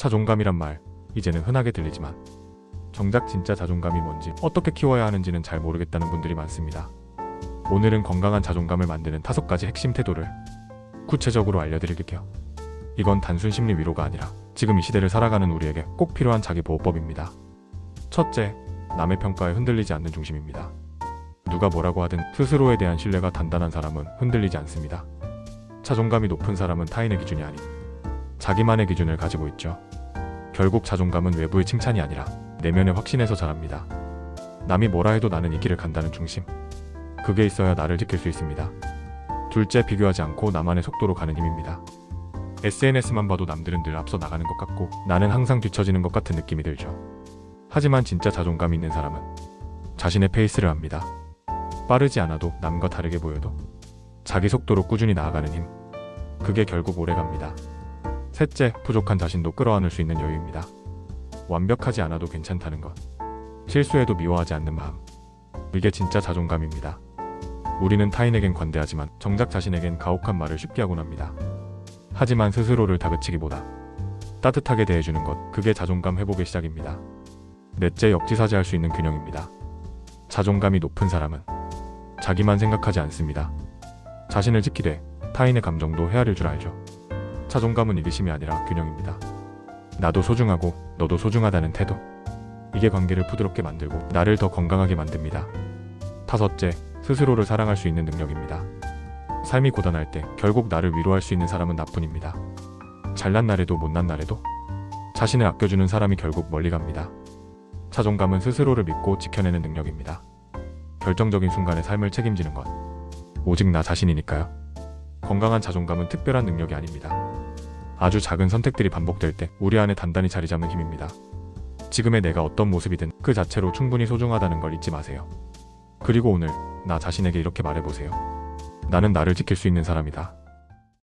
자존감이란 말, 이제는 흔하게 들리지만 정작 진짜 자존감이 뭔지 어떻게 키워야 하는지는 잘 모르겠다는 분들이 많습니다. 오늘은 건강한 자존감을 만드는 다섯 가지 핵심 태도를 구체적으로 알려드릴게요. 이건 단순 심리 위로가 아니라 지금 이 시대를 살아가는 우리에게 꼭 필요한 자기 보호법입니다. 첫째, 남의 평가에 흔들리지 않는 중심입니다. 누가 뭐라고 하든 스스로에 대한 신뢰가 단단한 사람은 흔들리지 않습니다. 자존감이 높은 사람은 타인의 기준이 아닌 자기만의 기준을 가지고 있죠. 결국 자존감은 외부의 칭찬이 아니라 내면의 확신에서 자랍니다. 남이 뭐라 해도 나는 이 길을 간다는 중심. 그게 있어야 나를 지킬 수 있습니다. 둘째, 비교하지 않고 나만의 속도로 가는 힘입니다. SNS만 봐도 남들은 늘 앞서 나가는 것 같고 나는 항상 뒤처지는 것 같은 느낌이 들죠. 하지만 진짜 자존감 있는 사람은 자신의 페이스를 압니다. 빠르지 않아도 남과 다르게 보여도 자기 속도로 꾸준히 나아가는 힘. 그게 결국 오래 갑니다. 셋째, 부족한 자신도 끌어안을 수 있는 여유입니다. 완벽하지 않아도 괜찮다는 것. 실수해도 미워하지 않는 마음. 이게 진짜 자존감입니다. 우리는 타인에겐 관대하지만 정작 자신에겐 가혹한 말을 쉽게 하곤 합니다. 하지만 스스로를 다그치기보다 따뜻하게 대해주는 것, 그게 자존감 회복의 시작입니다. 넷째, 역지사지할 수 있는 균형입니다. 자존감이 높은 사람은 자기만 생각하지 않습니다. 자신을 지키되 타인의 감정도 헤아릴 줄 알죠. 자존감은 이기심이 아니라 균형입니다. 나도 소중하고 너도 소중하다는 태도. 이게 관계를 부드럽게 만들고 나를 더 건강하게 만듭니다. 다섯째, 스스로를 사랑할 수 있는 능력입니다. 삶이 고단할 때 결국 나를 위로할 수 있는 사람은 나뿐입니다. 잘난 날에도 못난 날에도 자신을 아껴주는 사람이 결국 멀리 갑니다. 자존감은 스스로를 믿고 지켜내는 능력입니다. 결정적인 순간에 삶을 책임지는 것. 오직 나 자신이니까요. 건강한 자존감은 특별한 능력이 아닙니다. 아주 작은 선택들이 반복될 때 우리 안에 단단히 자리 잡는 힘입니다. 지금의 내가 어떤 모습이든 그 자체로 충분히 소중하다는 걸 잊지 마세요. 그리고 오늘 나 자신에게 이렇게 말해보세요. 나는 나를 지킬 수 있는 사람이다.